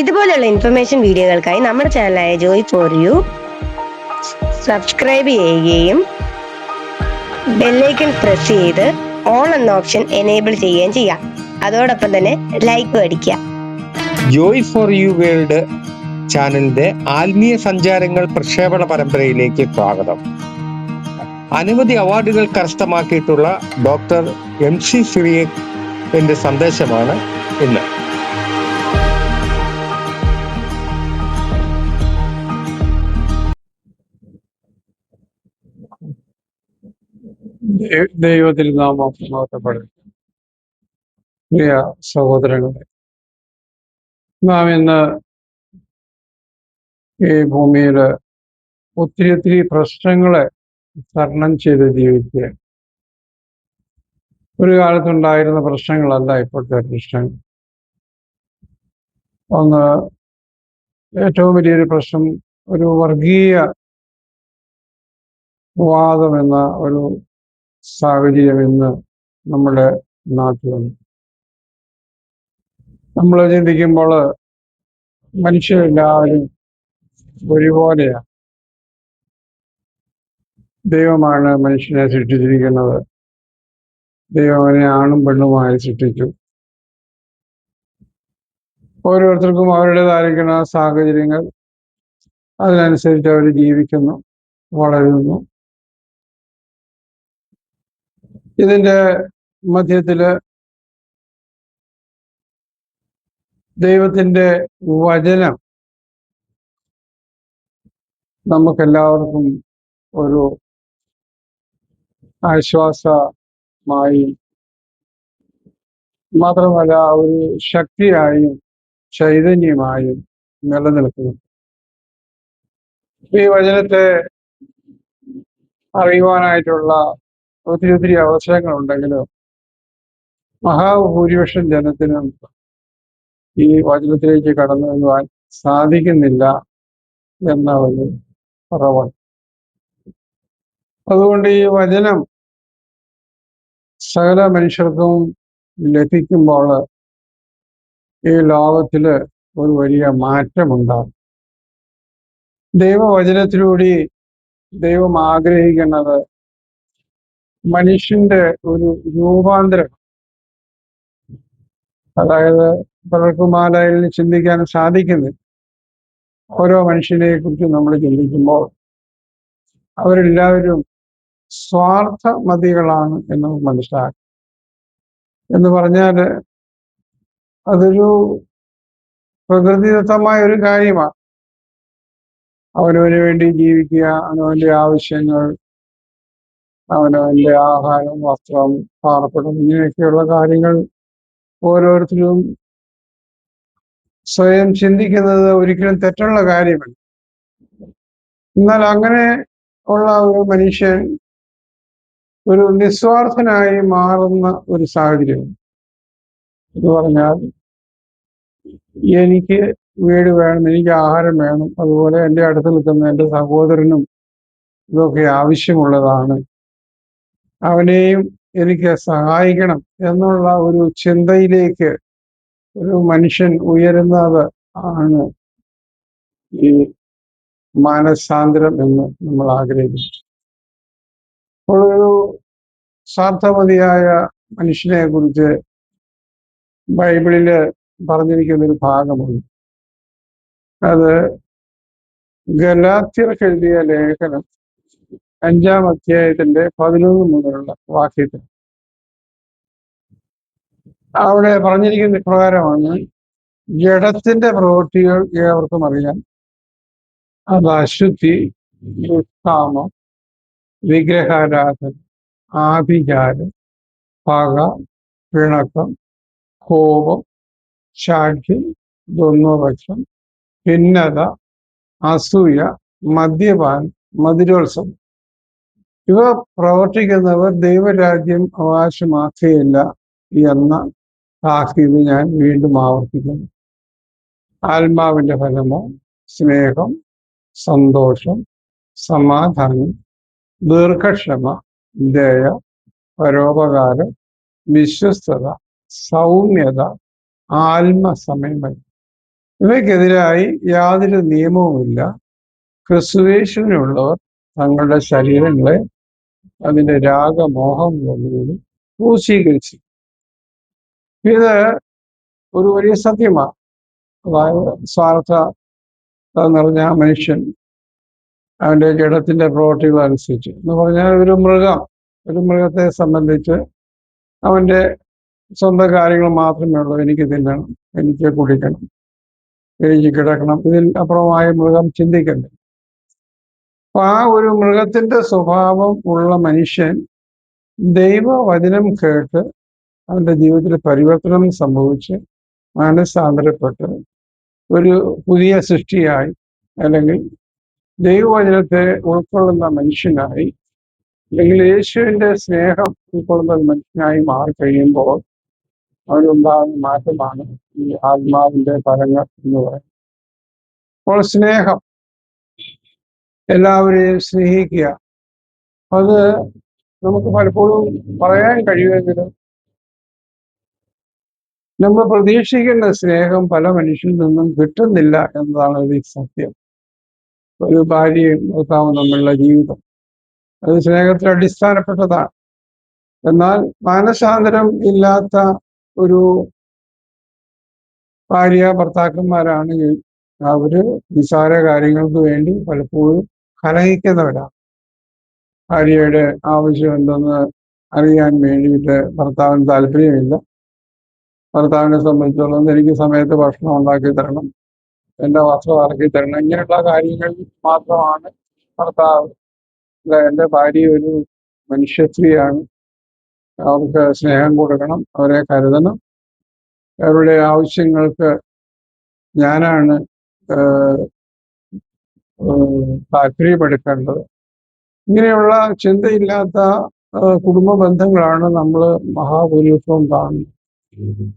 ഇതുപോലുള്ള ഇൻഫർമേഷൻ വീഡിയോകൾക്കായി നമ്മുടെ ചാനലായ ജോയ് ഫോർ യു സബ്സ്ക്രൈബ് ചെയ്യുകയും ബെല്ലൈക്കൺ പ്രസ് ചെയ്ത് ഓൺ എന്ന ഓപ്ഷൻ എനേബിൾ ചെയ്യുകയും ചെയ്യാം അതോടൊപ്പം തന്നെ ലൈക്ക് അടിക്കുക. ജോയ് ഫോർ യു വേൾഡ് ചാനലിന്റെ ആത്മീയ സഞ്ചാരങ്ങൾ പ്രക്ഷേപണ പരമ്പരയിലേക്ക് സ്വാഗതം. അനവധി അവാർഡുകൾ കരസ്ഥമാക്കിയിട്ടുള്ള ഡോക്ടർ എം സി സിറിയന്റെ സന്ദേശമാണ് ഇന്ന്. ദൈവത്തിൽ നാം അഭിമാനപ്പെടും പ്രിയ സഹോദരങ്ങളെ നാം ഇന്ന് ഈ ഭൂമിയിൽ ഒത്തിരി ഒത്തിരി പ്രശ്നങ്ങളെ തരണം ചെയ്ത് ജീവിക്കുക ഒരു കാലത്തുണ്ടായിരുന്ന പ്രശ്നങ്ങളല്ല ഇപ്പോഴത്തെ പ്രശ്നങ്ങൾ. ഒന്ന് ഏറ്റവും വലിയൊരു പ്രശ്നം ഒരു വർഗീയ വാദം എന്ന ഒരു സാഹചര്യം ഇന്ന് നമ്മുടെ നാട്ടിലുണ്ട് നമ്മൾ ചിന്തിക്കുമ്പോൾ മനുഷ്യരെല്ലാവരും ഒരുപോലെയാണ് ദൈവമാണ് മനുഷ്യനെ സൃഷ്ടിച്ചിരിക്കുന്നത്. ദൈവം അവനെ ആണും പെണ്ണുമായി സൃഷ്ടിച്ചു. ഓരോരുത്തർക്കും അവരുടേതായിരിക്കുന്ന സാഹചര്യങ്ങൾ. അതിനനുസരിച്ച് അവർ ജീവിക്കുന്നു വളരുന്നു. ഇതിന്റെ മധ്യത്തിൽ ദൈവത്തിന്റെ വചനം നമുക്കെല്ലാവർക്കും ഒരു ആശ്വാസമായി മാത്രമല്ല ഒരു ശക്തിയായും ചൈതന്യമായും നിലനിൽക്കുന്നു. ഈ വചനത്തെ അറിയുവാനായിട്ടുള്ള ഒത്തിരി ഒത്തിരി അവസരങ്ങളുണ്ടെങ്കിലും മഹാഭൂരിപക്ഷം ജനത്തിനും ഈ വചനത്തിലേക്ക് കടന്നു വരുവാൻ സാധിക്കുന്നില്ല എന്ന ഒരു കുറവാണ് അതുകൊണ്ട് ഈ വചനം സകല മനുഷ്യർക്കും ലഭിക്കുമ്പോൾ ഈ ലോകത്തിൽ ഒരു വലിയ മാറ്റമുണ്ടാകും. ദൈവവചനത്തിലൂടെ ദൈവം ആഗ്രഹിക്കുന്നത് മനുഷ്യന്റെ ഒരു രൂപാന്തരം. അതായത് പലർക്കും ചിന്തിക്കാൻ സാധിക്കുന്നില്ല ഓരോ മനുഷ്യനെ കുറിച്ച് നമ്മൾ ചിന്തിക്കുമ്പോൾ അവരെല്ലാവരും സ്വാർത്ഥ മതികളാണ് എന്ന് മനസ്സിലാക്കും. എന്ന് പറഞ്ഞാൽ അതൊരു പ്രകൃതിദത്തമായ ഒരു കാര്യമാണ്. അവനവന് വേണ്ടി ജീവിക്കുക അവനവന്റെ ആവശ്യങ്ങൾ അവനവന്റെ ആഹാരം വസ്ത്രം പാർപ്പിടം ഇങ്ങനെയൊക്കെയുള്ള കാര്യങ്ങൾ ഓരോരുത്തരും സ്വയം ചിന്തിക്കുന്നത് ഒരിക്കലും തെറ്റുള്ള കാര്യമല്ല. എന്നാൽ അങ്ങനെ ഉള്ള ഒരു മനുഷ്യൻ ഒരു നിസ്വാർത്ഥനായി മാറുന്ന ഒരു സാഹചര്യം. എന്ന് പറഞ്ഞാൽ എനിക്ക് വീട് വേണം എനിക്ക് ആഹാരം വേണം അതുപോലെ എന്റെ അടുത്ത് നിൽക്കുന്ന എന്റെ സഹോദരനും ഇതൊക്കെ ആവശ്യമുള്ളതാണ്. അവനെയും എനിക്ക് സഹായിക്കണം എന്നുള്ള ഒരു ചിന്തയിലേക്ക് ഒരു മനുഷ്യൻ ഉയരുന്നത് ആണ് ഈ മാനസാന്തരം എന്ന് നമ്മൾ ആഗ്രഹിക്കുന്നു. അപ്പോൾ ഒരു സ്വാർത്ഥമതിയായ മനുഷ്യനെ കുറിച്ച് ബൈബിളിൽ പറഞ്ഞിരിക്കുന്ന ഒരു ഭാഗമുണ്ട്. അത് ഗലാത്യർക്ക് എഴുതിയ ലേഖനം അഞ്ചാം അധ്യായത്തിന്റെ പതിനൊന്ന് മുതലുള്ള വാക്യത്തിൽ. അവിടെ പറഞ്ഞിരിക്കുന്ന ഇപ്രകാരമാണ് ജഡത്തിന്റെ പ്രവൃത്തികൾ ഏവർക്കും അറിയാം. അത് അശുദ്ധി ദുഷ്കാമം വിഗ്രഹാരാധന ആഭിചാരം പക പിണക്കം കോപം ശാഠ്യം ദ്വന്ദ്വപക്ഷം ഭിന്നത അസൂയ മദ്യപാനം മധുരോത്സവം. ഇവ പ്രവർത്തിക്കുന്നവർ ദൈവരാജ്യം അവകാശമാക്കുകയില്ല എന്ന താക്കീത് ഞാൻ വീണ്ടും ആവർത്തിക്കുന്നു. ആത്മാവിന്റെ ഫലമോ സ്നേഹം സന്തോഷം സമാധാനം ദീർഘക്ഷമ ദയ പരോപകാരം വിശ്വസ്തത സൗമ്യത ആത്മസമയം ഇവയ്ക്കെതിരായി യാതൊരു നിയമവുമില്ല. ക്രിസ്തുവേഷനുള്ളവർ തങ്ങളുടെ ശരീരങ്ങളെ അതിന്റെ രാഗമോഹങ്ങളോടുകൂടി ക്രൂശീകരിച്ചു ഇത് ഒരു വലിയ സത്യമാണ് അതായത് സ്വാർത്ഥ നിറഞ്ഞ മനുഷ്യൻ അവന്റെ ജഡത്തിന്റെ പ്രവൃത്തികൾ അനുസരിച്ച്. എന്ന് പറഞ്ഞാൽ ഒരു മൃഗം ഒരു മൃഗത്തെ സംബന്ധിച്ച് അവന്റെ സ്വന്തം കാര്യങ്ങൾ മാത്രമേ ഉള്ളൂ. എനിക്ക് തിന്നണം എനിക്ക് കുടിക്കണം എനിക്ക് കിടക്കണം. ഇതിൽ അപ്പുറമായ മൃഗം ചിന്തിക്കണ്ടേ? അപ്പൊ ആ ഒരു മൃഗത്തിന്റെ സ്വഭാവം ഉള്ള മനുഷ്യൻ ദൈവവചനം കേട്ട് അവന്റെ ജീവിതത്തിൽ പരിവർത്തനം സംഭവിച്ച് മാനസാന്തരപ്പെട്ട് ഒരു പുതിയ സൃഷ്ടിയായി അല്ലെങ്കിൽ ദൈവവചനത്തെ ഉൾക്കൊള്ളുന്ന മനുഷ്യനായി അല്ലെങ്കിൽ യേശുവിന്റെ സ്നേഹം ഉൾക്കൊള്ളുന്ന മനുഷ്യനായി മാറി കഴിയുമ്പോൾ അവനുണ്ടാകുന്ന മാറ്റമാണ് ഈ ആത്മാവിന്റെ ഫലങ്ങൾ എന്ന് പറയുന്നത്. അപ്പോൾ സ്നേഹം എല്ലാവരെയും സ്നേഹിക്കുക. അത് നമുക്ക് പലപ്പോഴും പറയാൻ കഴിയുമെങ്കിലും നമ്മൾ പ്രതീക്ഷിക്കേണ്ട സ്നേഹം പല മനുഷ്യരിൽ നിന്നും കിട്ടുന്നില്ല എന്നതാണ് ഒരു സത്യം. ഒരു ഭാര്യയും ഭർത്താവും തമ്മിലുള്ള ജീവിതം. അത് സ്നേഹത്തിൽ അടിസ്ഥാനപ്പെട്ടതാണ്. എന്നാൽ മാനസാന്തരം ഇല്ലാത്ത ഒരു ഭാര്യ ഭർത്താക്കന്മാരാണെങ്കിൽ അവർ നിസാര കാര്യങ്ങൾക്ക് വേണ്ടി പലപ്പോഴും കലഹിക്കുന്നവരാണ് ഭാര്യയുടെ ആവശ്യം എന്തെന്ന് അറിയാൻ വേണ്ടിയിട്ട് ഭർത്താവിന് താല്പര്യമില്ല. ഭർത്താവിനെ സംബന്ധിച്ചിടത്തോളം എനിക്ക് സമയത്ത് ഭക്ഷണം ഉണ്ടാക്കി തരണം എന്റെ വസ്ത്രം ഇറക്കി തരണം ഇങ്ങനെയുള്ള കാര്യങ്ങൾ മാത്രമാണ് ഭർത്താവ്. എന്റെ ഭാര്യ ഒരു മനുഷ്യസ്ത്രീയാണ് അവർക്ക് സ്നേഹം കൊടുക്കണം അവരെ കരുതണം. അവരുടെ ആവശ്യങ്ങൾക്ക് ഞാനാണ് താല്പര്യപ്പെടുക്കേണ്ടത്. ഇങ്ങനെയുള്ള ചിന്തയില്ലാത്ത കുടുംബ ബന്ധങ്ങളാണ് നമ്മൾ മഹാഭൂരിപക്ഷവും കാണുന്നത്.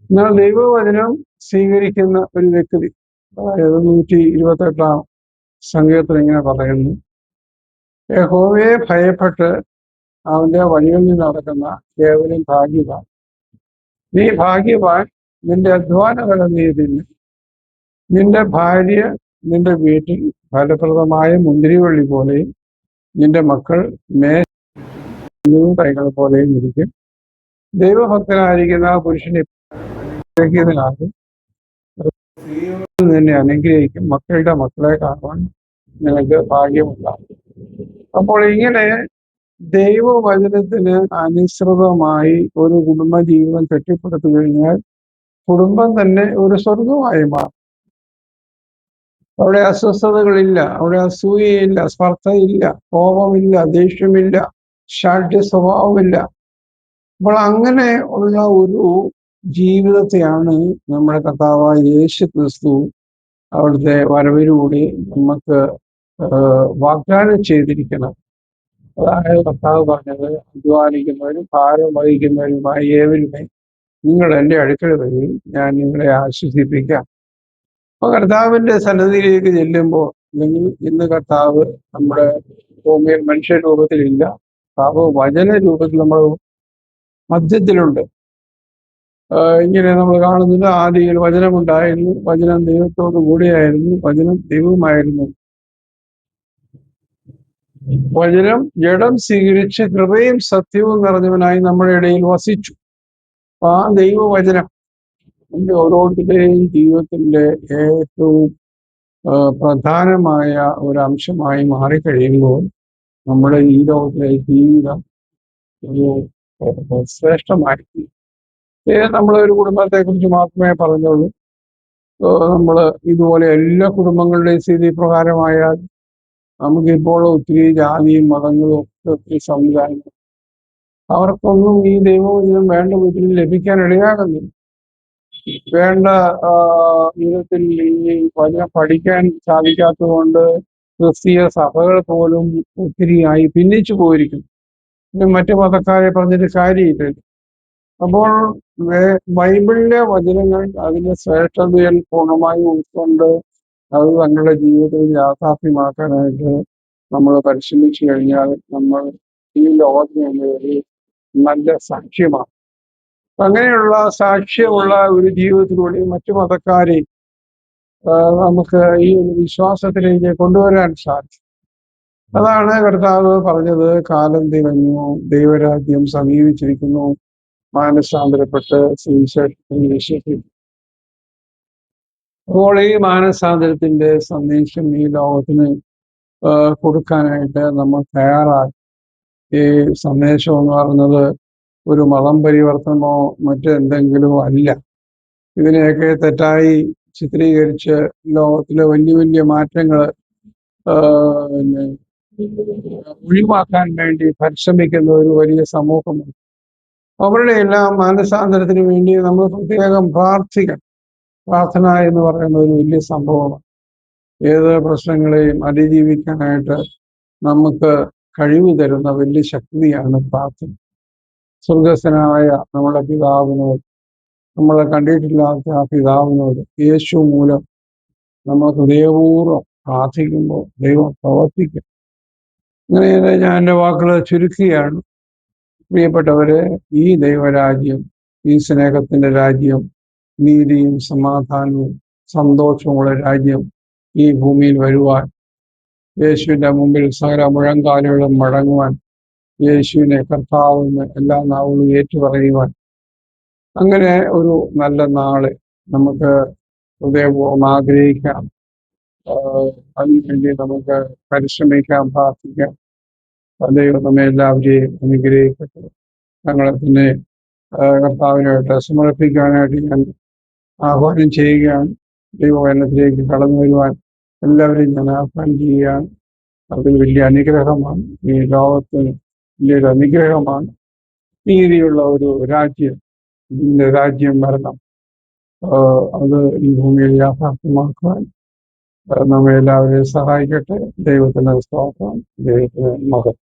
എന്നാൽ ദൈവവചനം സ്വീകരിക്കുന്ന ഒരു വ്യക്തി അതായത് നൂറ്റി ഇരുപത്തെട്ടാം സംഗീതത്തിൽ ഇങ്ങനെ പറയുന്നു യഹോവയെ ഭയപ്പെട്ട് അവന്റെ വഴികളിൽ നടക്കുന്ന കേവലം ഭാഗ്യവാൻ. നീ ഭാഗ്യവാൻ നിന്റെ അധ്വാന ഫലം നീ നിന്റെ ഭാര്യ നിന്റെ വീട്ടിൽ ഫലപ്രദമായ മുന്തിരിവള്ളി പോലെയും നിന്റെ മക്കൾ മേ കൈകൾ പോലെയും ഇരിക്കും. ദൈവഭക്തനായിരിക്കുന്ന പുരുഷനെ നിന്നെ അനുഗ്രഹിക്കും. മക്കളുടെ മക്കളെ കാണുവാൻ നിനക്ക് ഭാഗ്യമുണ്ടാകും. അപ്പോൾ ഇങ്ങനെ ദൈവവചനത്തിന് അനുസൃതമായി ഒരു കുടുംബ ജീവിതം കെട്ടിപ്പടുത്തു കഴിഞ്ഞാൽ കുടുംബം തന്നെ ഒരു സ്വർഗമായി മാറും. അവിടെ അസ്വസ്ഥതകളില്ല അവിടെ അസൂയയില്ല സ്പർദ്ധയില്ല കോപമില്ല ദേഷ്യമില്ല ഷാഢ്യ സ്വഭാവമില്ല. അപ്പോൾ അങ്ങനെ ഉള്ള ഒരു ജീവിതത്തെയാണ് നമ്മുടെ കർത്താവായ യേശു ക്രിസ്തു അവിടുത്തെ വരവിലൂടെ നമുക്ക് വാഗ്ദാനം ചെയ്തിരിക്കണം അതായത് കർത്താവ് പറഞ്ഞത് അധ്വാനിക്കുന്നവരും ഭാരം വഹിക്കുന്നവരുമായ ഏവരുമേ നിങ്ങൾ എന്റെ അടുക്കള വരികയും ഞാൻ നിങ്ങളെ ആശ്വസിപ്പിക്കാം. അപ്പൊ കർത്താവിന്റെ സന്നദ്ധിയിലേക്ക് ചെല്ലുമ്പോൾ അല്ലെങ്കിൽ ഇന്ന് കർത്താവ് നമ്മുടെ ഭൂമിയിൽ മനുഷ്യ രൂപത്തിലില്ല കർത്താവ് വചന രൂപത്തിൽ നമ്മൾ മധ്യത്തിലുണ്ട്. ഇങ്ങനെ നമ്മൾ കാണുന്നത് ആദിയിൽ വചനമുണ്ടായിരുന്നു. വചനം ദൈവത്തോടു കൂടിയായിരുന്നു. വചനം ദൈവമായിരുന്നു വചനം ജഡം സ്വീകരിച്ച് കൃപയും സത്യവും നിറഞ്ഞവനായി നമ്മുടെ ഇടയിൽ വസിച്ചു. ആ ദൈവവചനം നമ്മുടെ ഓരോരുത്തരുടെയും ജീവിതത്തിന്റെ ഏറ്റവും പ്രധാനമായ ഒരു അംശമായി മാറിക്കഴിയുമ്പോൾ നമ്മുടെ ഈ ലോകത്തിലെ ജീവിതം ഒരു ശ്രേഷ്ഠമായിരിക്കും. ശ്രേഷ്ഠമായി നമ്മൾ ഒരു കുടുംബത്തെ കുറിച്ച് മാത്രമേ പറഞ്ഞുള്ളൂ. നമ്മൾ ഇതുപോലെ എല്ലാ കുടുംബങ്ങളുടെയും സ്ഥിതി പ്രകാരമായാൽ നമുക്കിപ്പോൾ ഒത്തിരി ജാതിയും മതങ്ങളും ഒക്കെ ഒത്തിരി സംവിധാനങ്ങളും അവർക്കൊന്നും ഈ ദൈവവചനം വേണ്ട വിധത്തിൽ ലഭിക്കാൻ ഇടയാകുന്നില്ല. വേണ്ട വിധത്തിൽ ഈ വചനം പഠിക്കാൻ സാധിക്കാത്തതുകൊണ്ട് ക്രിസ്തീയ സഭകൾ പോലും ഒത്തിരിയായി ഭിന്നിച്ചു പോയിരിക്കുന്നു. പിന്നെ മറ്റു മതക്കാരെ പറഞ്ഞിട്ട് കാര്യമില്ല. അപ്പോൾ ബൈബിളിലെ വചനങ്ങൾ അതിന്റെ ശ്രേഷ്ഠതയിൽ പൂർണമായി ഉൾക്കൊണ്ട് അത് തങ്ങളുടെ ജീവിതത്തിൽ യാഥാർത്ഥ്യമാക്കാനായിട്ട് നമ്മൾ പരിശ്രമിച്ചു കഴിഞ്ഞാൽ നമ്മൾ ഈ ലോകത്തിന് ഒരു നല്ല സാക്ഷ്യമാണ് അങ്ങനെയുള്ള സാക്ഷ്യമുള്ള ഒരു ജീവിതത്തിലൂടെ മറ്റു മതക്കാരെ നമുക്ക് ഈ വിശ്വാസത്തിലേക്ക് കൊണ്ടുവരാൻ സാധിക്കും അതാണ് കർത്താവ് പറഞ്ഞത് കാലം തികഞ്ഞു ദൈവരാജ്യം സമീപിച്ചിരിക്കുന്നു മാനസാന്തരപ്പെട്ട് വിശ്വസിക്കും അപ്പോൾ ഈ മാനസാന്തരത്തിന്റെ സന്ദേശം ഈ ലോകത്തിന് കൊടുക്കാനായിട്ട് നമ്മൾ തയ്യാറായി. ഈ സന്ദേശം എന്ന് പറയുന്നത് ഒരു മതം പരിവർത്തനമോ മറ്റെന്തെങ്കിലുമോ അല്ല. ഇതിനെയൊക്കെ തെറ്റായി ചിത്രീകരിച്ച് ലോകത്തിലെ വലിയ വലിയ മാറ്റങ്ങൾ ഒഴിവാക്കാൻ വേണ്ടി പരിശ്രമിക്കുന്ന ഒരു വലിയ സമൂഹമാണ് അവരുടെ എല്ലാം മാനസാന്തരത്തിന് വേണ്ടി നമ്മൾ പ്രത്യേകം പ്രാർത്ഥിക്കണം. പ്രാർത്ഥന എന്ന് പറയുന്ന ഒരു വലിയ സംഭവമാണ്. ഏത് പ്രശ്നങ്ങളെയും അതിജീവിക്കാനായിട്ട് നമുക്ക് കഴിവ് തരുന്ന വലിയ ശക്തിയാണ് പ്രാർത്ഥന. സ്വർഗസ്ഥനായ നമ്മുടെ പിതാവിനോട് നമ്മളെ കണ്ടിട്ടില്ലാത്ത ആ പിതാവിനോട് യേശു മൂലം നമ്മൾ ഹൃദയപൂർവം പ്രാർത്ഥിക്കുമ്പോൾ ദൈവം പ്രവർത്തിക്കും. അങ്ങനെ ഞാൻ എന്റെ വാക്കുകൾ ചുരുക്കുകയാണ്. പ്രിയപ്പെട്ടവരെ ഈ ദൈവരാജ്യം ഈ സ്നേഹത്തിന്റെ രാജ്യം നീതിയും സമാധാനവും സന്തോഷമുള്ള രാജ്യം ഈ ഭൂമിയിൽ വരുവാൻ യേശുവിന്റെ മുമ്പിൽ സകല മുഴങ്കാലുകളും മടങ്ങുവാൻ യേശുവിനെ കർത്താവെന്ന് എല്ലാ നാളും ഏറ്റുപറയുവാൻ. അങ്ങനെ ഒരു നല്ല നാൾ നമുക്ക് ഹൃദയപൂർവം ആഗ്രഹിക്കാം. അതിനുവേണ്ടി നമുക്ക് പരിശ്രമിക്കാം പ്രാർത്ഥിക്കാം. ദൈവം നമ്മെ എല്ലാവരെയും അനുഗ്രഹിക്കട്ടെ. ഞങ്ങളെ തന്നെ കർത്താവിനായിട്ട് സമർപ്പിക്കാനായിട്ട് ഞാൻ ആഹ്വാനം ചെയ്യുകയാണ്. ദൈവവചനത്തിലേക്ക് കടന്നു വരുവാൻ എല്ലാവരെയും ഞാൻ ആഹ്വാനം ചെയ്യുകയാണ്. അത് വലിയ അനുഗ്രഹമാണ് ഈ ലോകത്തിന് വലിയൊരു അനുഗ്രഹമാണ്. നീതിയുള്ള ഒരു രാജ്യം ഇതിന്റെ രാജ്യം വരണം. അത് ഈ ഭൂമിയിൽ യാഥാർത്ഥ്യമാക്കുവാൻ നമ്മെ എല്ലാവരെയും സഹായിക്കട്ടെ. ദൈവത്തിന് സ്തോത്രം ദൈവത്തിന് മകൻ